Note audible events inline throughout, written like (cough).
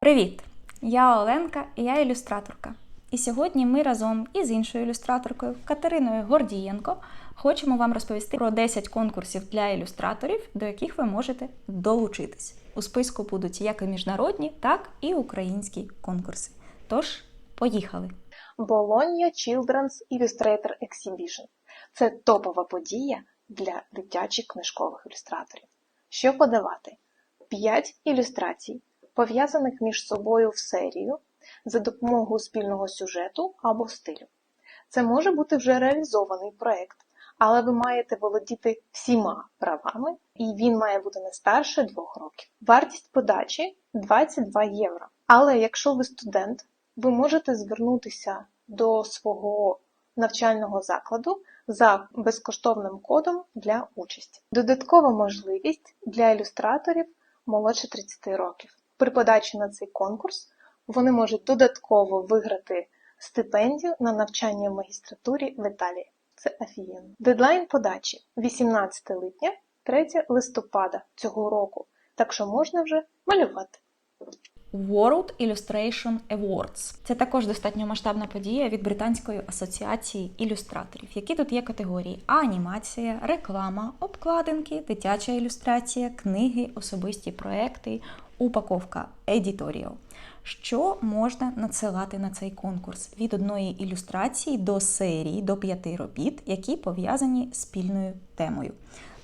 Привіт! Я Оленка і я ілюстраторка. І сьогодні ми разом із іншою ілюстраторкою Катериною Гордієнко хочемо вам розповісти про 10 конкурсів для ілюстраторів, до яких ви можете долучитись. У списку будуть як і міжнародні, так і українські конкурси. Тож, поїхали! Bologna Children's Illustrator Exhibition це топова подія для дитячих книжкових ілюстраторів. Що подавати? 5 ілюстрацій, пов'язаних між собою в серію за допомогою спільного сюжету або стилю. Це може бути вже реалізований проект, але ви маєте володіти всіма правами, і він має бути не старше 2 років. Вартість подачі 22 євро. Але якщо ви студент, ви можете звернутися до свого навчального закладу за безкоштовним кодом для участі. Додаткова можливість для ілюстраторів молодше 30 років. При подачі на цей конкурс вони можуть додатково виграти стипендію на навчання в магістратурі в Італії. Це афієнно. Дедлайн подачі 18 липня, 3 листопада цього року. Так що можна вже малювати. World Illustration Awards. Це також достатньо масштабна подія від Британської асоціації ілюстраторів. Які тут є категорії: анімація, реклама, обкладинки, дитяча ілюстрація, книги, особисті проекти, упаковка, едіторіал. Що можна надсилати на цей конкурс від одної ілюстрації до серії до п'яти робіт, які пов'язані спільною темою.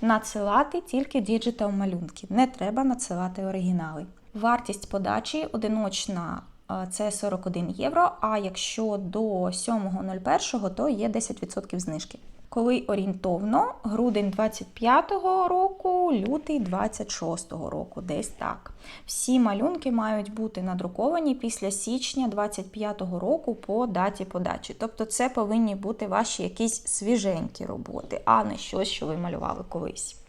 Надсилати тільки діджитал малюнки, не треба надсилати оригінали. Вартість подачі одиночна е, це 41 євро. А якщо до 7.01, то є 10% знижки. Коли орієнтовно, грудень 25-го року, лютий 26-го року, десь так. Всі малюнки мають бути надруковані після січня 25-го року по даті подачі. Тобто це повинні бути ваші якісь свіженькі роботи, а не щось, що ви малювали колись.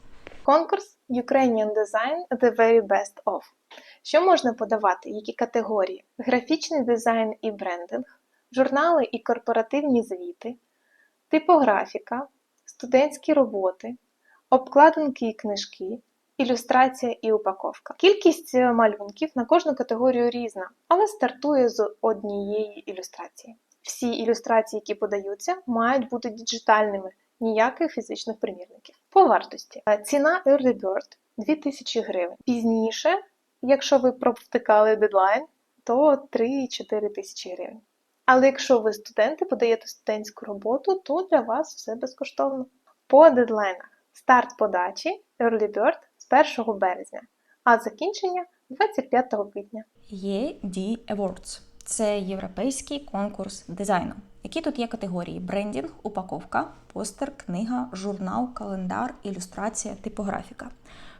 Конкурс Ukrainian Design The Very Best Of. Що можна подавати? Які категорії? Графічний дизайн і брендинг, журнали і корпоративні звіти, типографіка, студентські роботи, обкладинки і книжки, ілюстрація і упаковка. Кількість е, малюнків на кожну категорію різна, але стартує з однієї ілюстрації. Всі ілюстрації, які подаються, мають бути діджитальними, ніяких фізичних примірників. По вартості. Е, Ціна Early Bird 2000 гривень. Пізніше, якщо ви провтикали дедлайн, то 3-4 тисячі гривень. Але якщо ви студенти подаєте студентську роботу, то для вас все безкоштовно. По дедлайнах старт подачі Early Bird з 1 березня, а закінчення 25 квітня. ED Awards. Це європейський конкурс дизайну. Які тут є категорії: брендінг, упаковка, постер, книга, журнал, календар, ілюстрація, типографіка.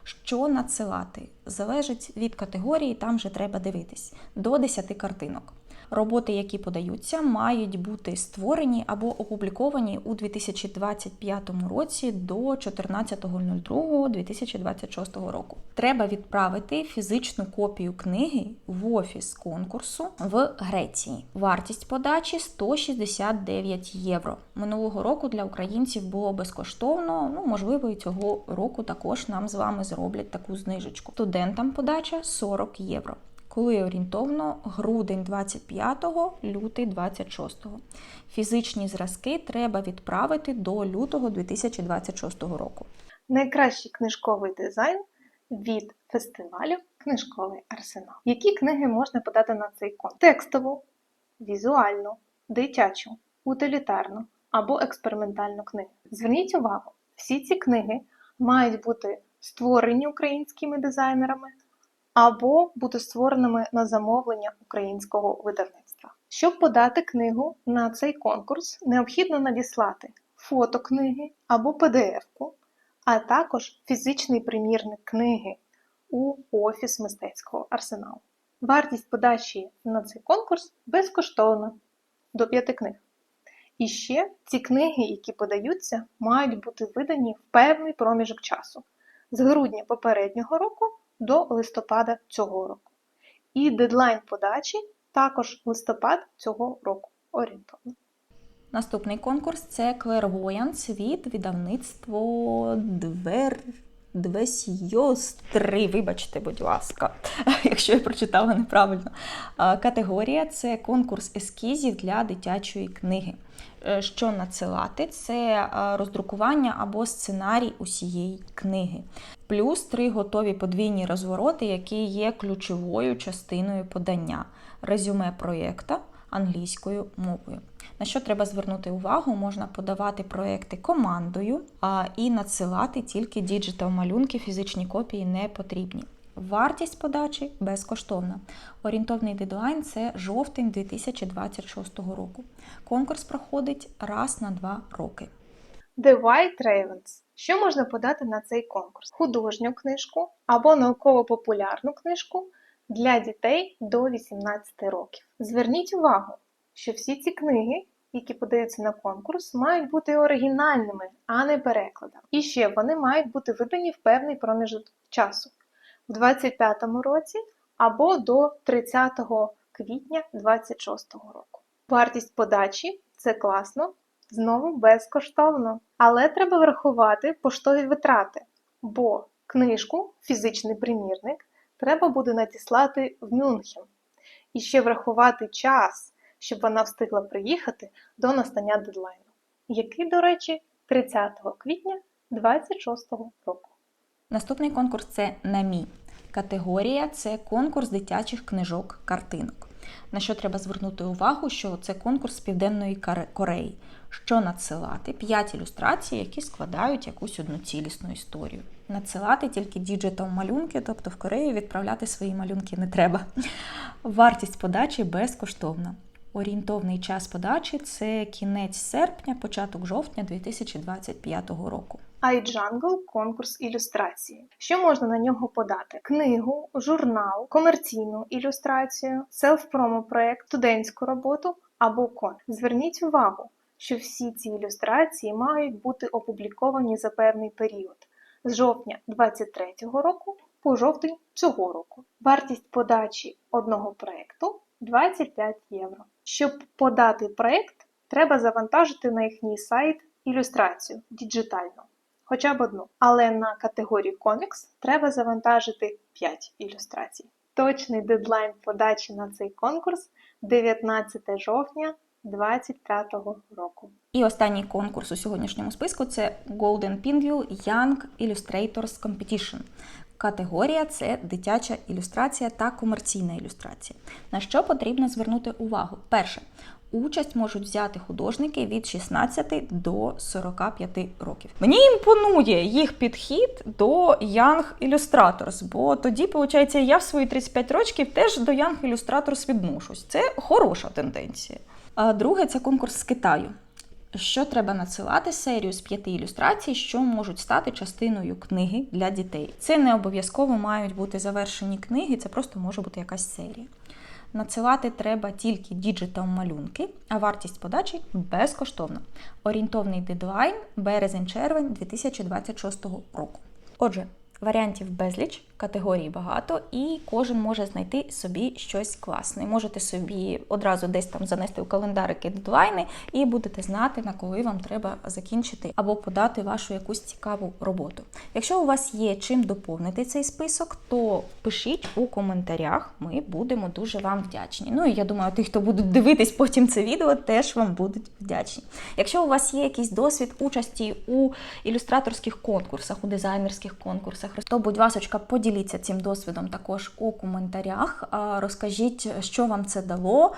Що надсилати? Залежить від категорії, там вже треба дивитись до 10 картинок. Роботи, які подаються, мають бути створені або опубліковані у 2025 році до 14.02.2026 року. Треба відправити фізичну копію книги в офіс конкурсу в Греції. Вартість подачі 169 євро. Минулого року для українців було безкоштовно. Ну можливо, і цього року також нам з вами зроблять таку знижечку. Студентам подача 40 євро коли орієнтовно грудень 25-го, лютий 26-го. Фізичні зразки треба відправити до лютого 2026 року. Найкращий книжковий дизайн від фестивалю Книжковий арсенал. Які книги можна подати на цей конкурс? Текстову, візуальну, дитячу, утилітарну або експериментальну книгу. Зверніть увагу, всі ці книги мають бути створені українськими дизайнерами або бути створеними на замовлення українського видавництва. Щоб подати книгу на цей конкурс, необхідно надіслати фото книги або PDF-ку, а також фізичний примірник книги у офіс мистецького арсеналу. Вартість подачі на цей конкурс безкоштовна до 5 книг. І ще ці книги, які подаються, мають бути видані в певний проміжок часу з грудня попереднього року до листопада цього року. І дедлайн подачі також листопад цього року орієнтовно. Наступний конкурс це Clairvoyance від видавництво Двер... две сьостри. Вибачте, будь ласка, (laughs) якщо я прочитала неправильно. Категорія це конкурс ескізів для дитячої книги. Е, Що надсилати? Це е, роздрукування або сценарій усієї книги. Плюс три готові подвійні розвороти, які є ключовою частиною подання. Резюме проєкта англійською мовою. На що треба звернути увагу? Можна подавати проекти командою а, і надсилати тільки діджитал малюнки, фізичні копії не потрібні. Вартість подачі безкоштовна. Орієнтовний дедлайн це жовтень 2026 року. Конкурс проходить раз на два роки. The White Ravens. Що можна подати на цей конкурс? Художню книжку або науково-популярну книжку для дітей до 18 років. Зверніть увагу, що всі ці книги, які подаються на конкурс, мають бути оригінальними, а не перекладами. І ще вони мають бути видані в певний проміжок часу в 25 році або до 30 квітня 26 року. Вартість подачі це класно, знову безкоштовно. Але треба врахувати поштові витрати, бо книжку, фізичний примірник, треба буде надіслати в Мюнхен. І ще врахувати час, щоб вона встигла приїхати до настання дедлайну, який, до речі, 30 квітня 26 року. Наступний конкурс це НАМІ. Категорія це конкурс дитячих книжок картинок. На що треба звернути увагу, що це конкурс Південної Кореї. Що надсилати? 5 ілюстрацій, які складають якусь одну цілісну історію. Надсилати тільки діджитал малюнки, тобто в Корею відправляти свої малюнки не треба. Вартість подачі безкоштовна. Орієнтовний час подачі це кінець серпня, початок жовтня 2025 року. iJungle – конкурс ілюстрації. Що можна на нього подати? Книгу, журнал, комерційну ілюстрацію, селф-промо проект, студентську роботу або кон. Зверніть увагу, що всі ці ілюстрації мають бути опубліковані за певний період з жовтня 2023 року по жовтень цього року. Вартість подачі одного проекту 25 євро. Щоб подати проект, треба завантажити на їхній сайт ілюстрацію діджитально, хоча б одну. Але на категорії комікс треба завантажити 5 ілюстрацій. Точний дедлайн подачі на цей конкурс 19 жовтня 2025 року. І останній конкурс у сьогоднішньому списку це Golden Pinwheel Young Illustrators Competition. Категорія це дитяча ілюстрація та комерційна ілюстрація. На що потрібно звернути увагу? Перше, участь можуть взяти художники від 16 до 45 років. Мені імпонує їх підхід до Young Illustrators, бо тоді, виходить, я в свої 35 років теж до Young Illustrators відношусь. Це хороша тенденція. Друге це конкурс з Китаю. Що треба надсилати серію з п'яти ілюстрацій, що можуть стати частиною книги для дітей. Це не обов'язково мають бути завершені книги, це просто може бути якась серія. Надсилати треба тільки діджитал малюнки, а вартість подачі безкоштовна. Орієнтовний дедлайн березень-червень 2026 року. Отже, варіантів безліч, категорій багато, і кожен може знайти собі щось класне. Можете собі одразу десь там занести у календарики дедлайни, і будете знати, на коли вам треба закінчити або подати вашу якусь цікаву роботу. Якщо у вас є чим доповнити цей список, то пишіть у коментарях. Ми будемо дуже вам вдячні. Ну і я думаю, ті, хто будуть дивитись потім це відео, теж вам будуть вдячні. Якщо у вас є якийсь досвід участі у ілюстраторських конкурсах, у дизайнерських конкурсах, то, будь ласочка, поділіться цим досвідом також у коментарях. Розкажіть, що вам це дало,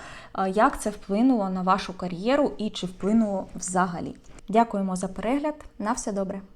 як це вплинуло на вашу кар'єру і чи вплинуло взагалі. Дякуємо за перегляд. На все добре.